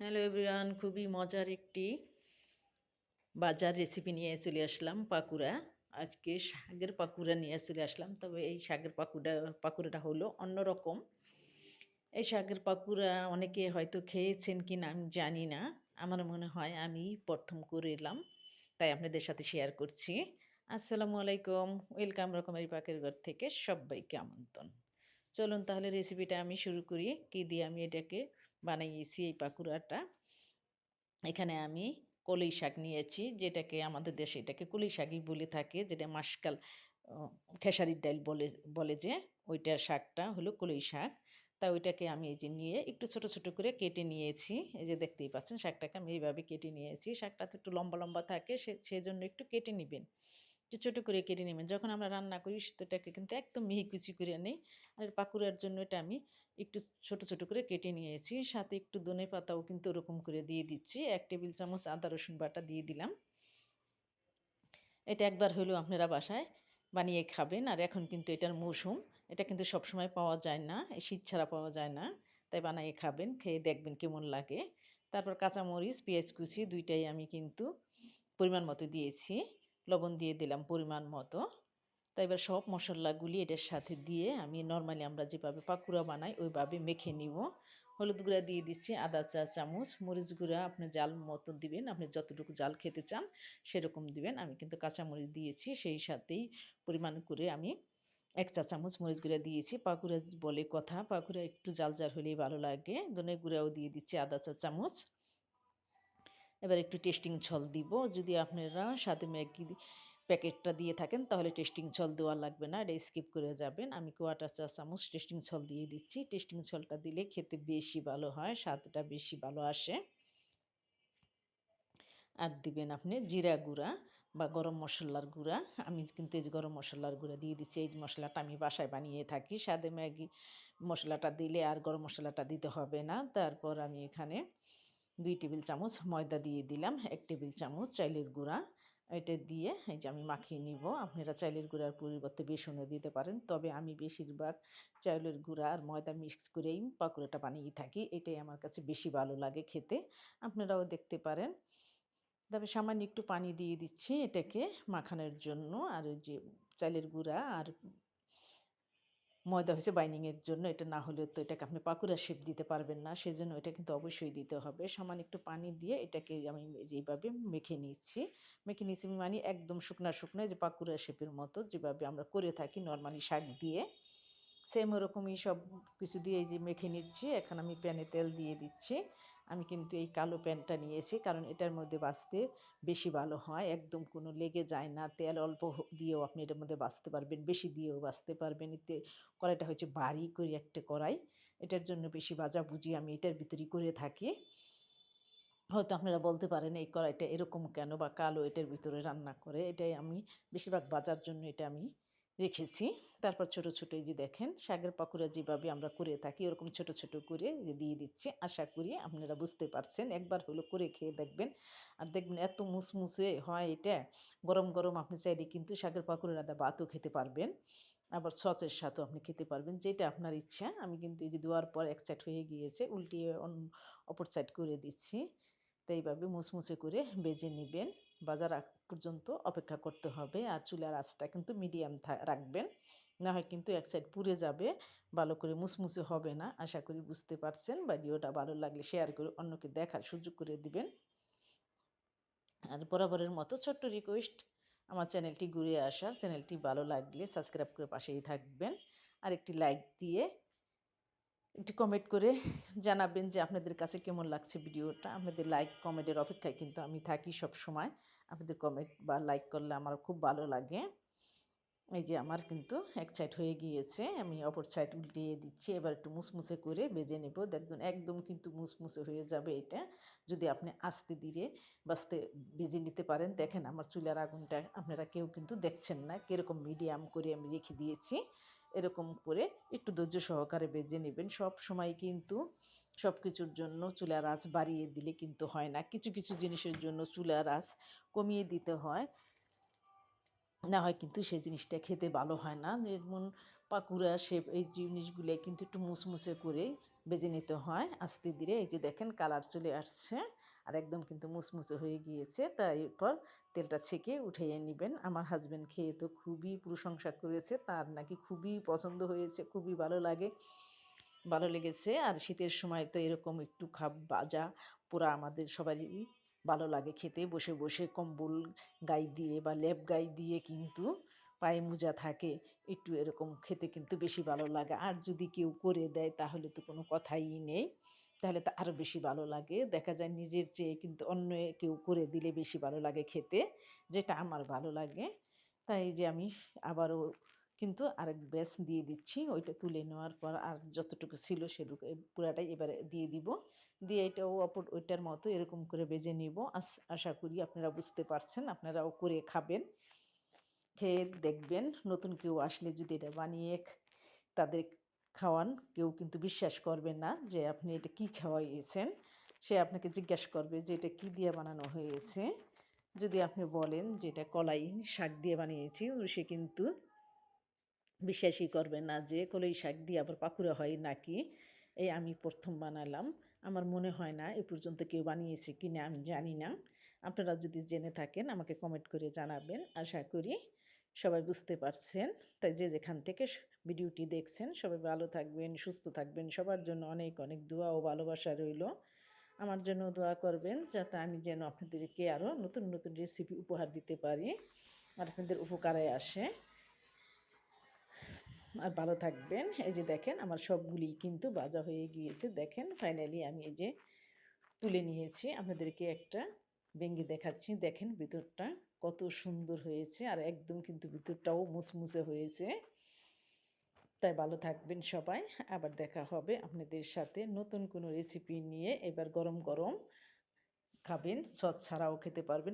Hello everyone খুবই মজার একটি বাজার রেসিপি নিয়ে চলে আসলাম পাকুড়া। আজকে শাকের পাকুড়া নিয়ে চলে আসলাম, তবে এই শাকের পাকুড়া, পাকুড়াটা হলো অন্যরকম। এই শাকের পাকুড়া অনেকে হয়তো খেয়েছেন কি না আমি জানি না। আমার মনে হয় আমি প্রথম করে এলাম, তাই আপনাদের সাথে শেয়ার করছি। আসসালামু আলাইকুম ওয়েলকাম রকমারি পাকের ঘর থেকে সবাইকে আমন্ত্রণ। চলুন তাহলে রেসিপিটা আমি শুরু করি, কী দিয়ে আমি এটাকে বানিয়েছি এই পাকুড়াটা। এখানে আমি কলই শাক নিয়েছি, যেটাকে আমাদের দেশে এটাকে কলই শাকই বলে থাকে, যেটা মাসকাল খেসারির ডাল বলে বলে যে, ওইটা শাকটা হলো কলই শাক। তা ওইটাকে আমি এই যে নিয়ে একটু ছোট ছোট করে কেটে নিয়েছি। এই যে দেখতেই পাচ্ছেন, শাকটাকে আমি এইভাবে কেটে নিয়েছি। শাকটা তো একটু লম্বা লম্বা থাকে, সে সেই জন্য একটু কেটে নেবেন। একটু ছোটো করে কেটে নেবেন। যখন আমরা রান্না করি সেটাকে কিন্তু একদম মিহি কুচি করে নেই। আর পাকুড়ার জন্য এটা আমি একটু ছোট ছোট করে কেটে নিয়েছি। সাথে একটু দনে পাতাও কিন্তু ওরকম করে দিয়ে দিচ্ছি। এক টেবিল চামচ আদা, রসুন বাটা দিয়ে দিলাম। এটা একবার হলেও আপনারা বাসায় বানিয়ে খাবেন। আর এখন কিন্তু এটার মৌসুম। এটা কিন্তু সবসময় পাওয়া যায় না। শীত ছাড়া পাওয়া যায় না। তাই বানিয়ে খাবেন, খেয়ে দেখবেন কেমন লাগে। তারপর কাঁচামরিচ, পেঁয়াজ কুচি দুইটাই আমি কিন্তু পরিমাণ মতো দিয়েছি। লবণ দিয়ে দিলাম পরিমাণ মতো। তো এবার সব মশলাগুলি এটার সাথে দিয়ে আমি নর্মালি আমরা যেভাবে পাকুড়া বানাই ওইভাবে মেখে নিব। হলুদ গুঁড়া দিয়ে দিচ্ছি আদা, চা, চামচ, মরিচ গুঁড়া আপনি জাল মতো দিবেন, আপনি যতটুকু জাল খেতে চান সেরকম দিবেন। আমি কিন্তু কাঁচামরিচ দিয়েছি, সেই সাথেই পরিমাণ করে আমি এক চা চামচ মরিচ গুঁড়া দিয়েছি। পাকুড়া বলে কথা, পাকুড়া একটু জাল জাল হলেই ভালো লাগে। ধনের গুঁড়াও দিয়ে দিচ্ছি আদা, চা, চামচ। এবার একটু টেস্টিং ছল দিব। যদি আপনারা সাথে ম্যাগি প্যাকেটটা দিয়ে থাকেন, তাহলে টেস্টিং ছল দেওয়া লাগবে না, এটা স্কিপ করে যাবেন। আমি কোয়াটার চা চামচ টেস্টিং ছল দিয়ে দিচ্ছি। টেস্টিং ছলটা দিলে খেতে বেশি ভালো হয়, স্বাদটা বেশি ভালো আসে। আর দিবেন আপনি জিরা গুঁড়া বা গরম মশলার গুঁড়া। আমি কিন্তু এই গরম মশলার গুঁড়া দিয়ে দিচ্ছি, এই মশলাটা আমি বাসায় বানিয়ে থাকি। স্বাদে ম্যাগি মশলাটা দিলে আর গরম মশলাটা দিতে হবে না। তারপর আমি এখানে দুই টেবিল চামচ ময়দা দিয়ে দিলাম, এক টেবিল চামচ চাইলের গুঁড়া। এটা দিয়ে এই যে আমি মাখিয়ে নিব। আপনারা চাইলের গুঁড়ার পরিবর্তে বেসনও দিতে পারেন, তবে আমি বেশিরভাগ চাইলের গুঁড়া আর ময়দা মিক্স করেই পাকুড়াটা বানিয়ে থাকি। এটাই আমার কাছে বেশি ভালো লাগে খেতে। আপনারাও দেখতে পারেন। তবে সামান্য একটু পানি দিয়ে দিচ্ছি এটাকে মাখানোর জন্য। আর যে চাইলের গুঁড়া আর ময়দা হয়েছে বাইনিংয়ের জন্য, এটা না হলে তো এটাকে আপনি পাকুড়া শেপ দিতে পারবেন না, সেজন্য এটা কিন্তু অবশ্যই দিতে হবে। সামান্য একটু পানি দিয়ে এটাকে আমি যেভাবে মেখে নিচ্ছি মেখে নিচ্ছি মানে একদম শুকনা শুকনো যে পাকুড়া শেপের মতো যেভাবে আমরা করে থাকি নর্মালি শাক দিয়ে। সেম ওরকমই সব কিছু দিয়ে যে মেখে নিচ্ছি, এখন আমি প্যানে তেল দিয়ে দিচ্ছি। আমি কিন্তু এই কালো প্যান্টটা নিয়েছি। কারণ এটার মধ্যে বাঁচতে বেশি ভালো হয়। একদম কোনো লেগে যায় না। তেল অল্প দিয়েও আপনি এটার মধ্যে বাঁচতে পারবেন। বেশি দিয়েও বাঁচতে পারবেন। এতে কড়াইটা হচ্ছে বাড়ি করে একটা কড়াই। এটার জন্য বেশি বাজা বুঝি আমি এটার ভিতরেই করে থাকি। হয়তো আপনারা বলতে পারেন, এই কড়াইটা এরকম কেন? বা কালো এটার ভিতরে রান্না করে। এটাই আমি বেশিরভাগ বাজার জন্য এটা আমি রেখেছি। তারপর ছোট, ছোটো যে দেখেন, শাকের পাকুড়া যেভাবে আমরা করে থাকি, ওরকম ছোট ছোট করে যে দিয়ে দিচ্ছি। আশা করি আপনারা বুঝতে পারছেন। একবার হলো করে খেয়ে দেখবেন। আর দেখবেন এত মুসমুসে হয় এটা, গরম গরম আপনি চাইলে কিন্তু শাকের পাকুড়া আদা ভাতও খেতে পারবেন। আবার সচের সাথেও আপনি খেতে পারবেন। যেটা আপনার ইচ্ছা, আমি কিন্তু এই যে দেওয়ার পর এক সাইড হয়ে গিয়েছে, উল্টিয়ে অপর সাইড করে দিচ্ছি। তো এইভাবে মুচমুচে করে বেজে নেবেন। বাজার আগ পর্যন্ত অপেক্ষা করতে হবে আর চুলার আঁচটা কিন্তু মিডিয়াম রাখবেন। না হয় কিন্তু এক সাইড পুড়ে যাবে, ভালো করে মুসমুসে হবে না। আশা করি বুঝতে পারছেন। ভিডিওটা ভালো লাগলে শেয়ার করে অন্যকে দেখার সুযোগ করে দিবেন। আর বরাবরের মতো ছোট্ট রিকোয়েস্ট, আমার চ্যানেলটি ঘুরে আসার। চ্যানেলটি ভালো লাগলে সাবস্ক্রাইব করে পাশেই থাকবেন। আর একটি লাইক দিয়ে একটু কমেন্ট করে জানাবেন যে আপনাদের কাছে কেমন লাগছে ভিডিওটা। আপনাদের লাইক কমেন্টের অপেক্ষায় কিন্তু আমি থাকি সব সময় আপনাদের কমেন্ট বা লাইক করলে আমার খুব ভালো লাগে। এই যে আমার কিন্তু এক সাইড হয়ে গিয়েছে, আমি অপর সাইড উল্টিয়ে দিচ্ছি, এবার একটু মুসমুসে করে বেজে নেব। দেখবেন একদম কিন্তু মুসমুসে হয়ে যাবে এটা। যদি আপনি আস্তে ধীরে বাস্তে বেজে নিতে পারেন, দেখেন আমার চুলার আগুনটা আপনারা কেউ কিন্তু দেখছেন না, কীরকম মিডিয়াম করে আমি রেখে দিয়েছি। এরকম করে একটু ধৈর্য সহকারে বেজে নেবেন। সব সময় কিন্তু সব কিছুর জন্য চুলার আঁচ বাড়িয়ে দিলে কিন্তু হয় না। কিছু কিছু জিনিসের জন্য চুলার আঁচ কমিয়ে দিতে হয়। না হয় কিন্তু সেই জিনিসটা খেতে ভালো হয় না। যেমন পাকুড়া, শেপ এই জিনিসগুলো কিন্তু একটু মুসমুসে করে বেজে নিতে হয় আস্তে ধীরে। এই যে দেখেন কালার চলে আসছে আর একদম কিন্তু মুসমুসে হয়ে গিয়েছে। তাই এরপর তেলটা ছেঁকে উঠিয়ে নেবেন। আমার হাজব্যান্ড খেয়ে তো খুবই প্রশংসা করেছে। তার নাকি খুবই পছন্দ হয়েছে, খুবই ভালো লাগে, ভালো লেগেছে। আর শীতের সময় তো এরকম একটু খাপ বাজা পোড়া আমাদের সবারই ভালো লাগে খেতে। বসে বসে কম্বল গায়ে দিয়ে বা লেপ গায়ে দিয়ে কিন্তু পায়ে মোজা থাকে। একটু এরকম খেতে কিন্তু বেশি ভালো লাগে। আর যদি কেউ করে দেয় তাহলে তো কোনো কথাই নেই। তাহলে তো আরও বেশি ভালো লাগে। দেখা যায় নিজের চেয়ে কিন্তু অন্য কেউ করে দিলে বেশি ভালো লাগে খেতে, যেটা আমার ভালো লাগে। তাই যে আমি আবারও কিন্তু আরেক ব্যাস দিয়ে দিচ্ছি। ওইটা তুলে নেওয়ার পর আর যতটুকু ছিল সেটুকু পুরাটাই এবারে দিয়ে দিব। দিয়ে এটাও অপর, ওইটার মতো এরকম করে বেজে নিব। আশা করি আপনারা বুঝতে পারছেন, আপনারাও করে খাবেন। খেয়ে দেখবেন, নতুন কেউ আসলে যদি এটা বানিয়ে তাদের খাওয়ান, কেউ কিন্তু বিশ্বাস করবে না যে আপনি এটা কী খাওয়াইয়েছেন। সে আপনাকে জিজ্ঞাসা করবে যে এটা কী দিয়ে বানানো হয়েছে। যদি আপনি বলেন যে এটা কলাই শাক দিয়ে বানিয়েছি, সে কিন্তু বিশ্বাসই করবে না যে কলাই শাক দিয়ে আবার পাকুড়া হয় নাকি? এই আমি প্রথম বানালাম। আমার মনে হয় না এ পর্যন্ত কেউ বানিয়েছে কি না আমি জানি না। আপনারা যদি জেনে থাকেন আমাকে কমেন্ট করে জানাবেন। আশা করি সবাই বুঝতে পারছেন। তাই যে যেখান থেকে ভিডিওটি দেখছেন সবাই ভালো থাকবেন, সুস্থ থাকবেন। সবার জন্য অনেক অনেক দোয়া ও ভালোবাসা রইল। আমার জন্য দোয়া করবেন যাতে আমি যেন আপনাদেরকে আরও নতুন নতুন রেসিপি উপহার দিতে পারি। আর আপনাদের উপকারে আসে। আর ভালো থাকবেন। এই যে দেখেন, আমার সবগুলি কিন্তু বাজা হয়ে গিয়েছে। দেখেন ফাইনালি আমি এই যে তুলে নিয়েছি। আপনাদেরকে একটা ভেঙ্গে দেখাচ্ছি। দেখেন, ভিতরটা কত সুন্দর হয়েছে আর একদম কিন্তু ভিতরটাও মুসমুসে হয়েছে। তাই ভালো থাকবেন সবাই। আবার দেখা হবে আপনাদের সাথে নতুন কোনো রেসিপি নিয়ে। এবার গরম গরম খাবেন, সস ছাড়াও খেতে পারবেন।